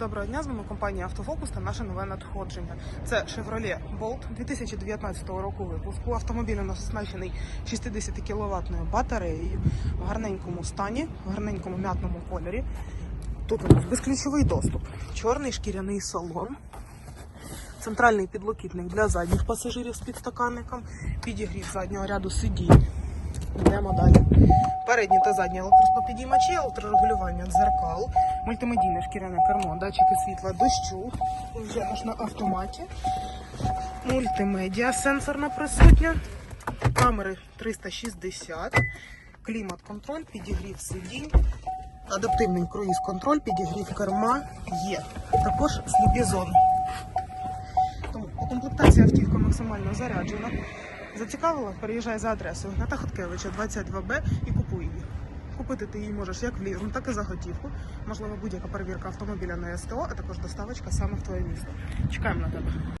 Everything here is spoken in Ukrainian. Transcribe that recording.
Доброго дня, з вами компанія Автофокус та наше нове надходження. Це Chevrolet Bolt 2019 року випуску. Автомобіль у нас оснащений 60 кВт батареєю в гарненькому стані, в гарненькому м'ятному кольорі. Тут у нас безключовий доступ, чорний шкіряний салон, центральний підлокітник для задніх пасажирів з підстаканником, підігрів заднього ряду сидінь. Йдемо далі. Передні та задні електроспопідіймачі, електрорегулювання дзеркал, мультимедійне шкіряне кермо, датчики світла дощу, вже аж на автоматі, мультимедіа сенсорна присутня, камери 360, клімат-контроль, підігрів сидінь, адаптивний круїз-контроль, підігрів керма є. Також сліпізон. Тому у комплектації автівка максимально заряджена. Зацікавила? Переїжджай за адресою Гната Хоткевича 22Б і купуй її. Купити ти її можеш як в лізм, так і за готівку. Можливо, будь-яка перевірка автомобіля на СТО, а також доставочка саме в твоє місто. Чекаємо на тебе.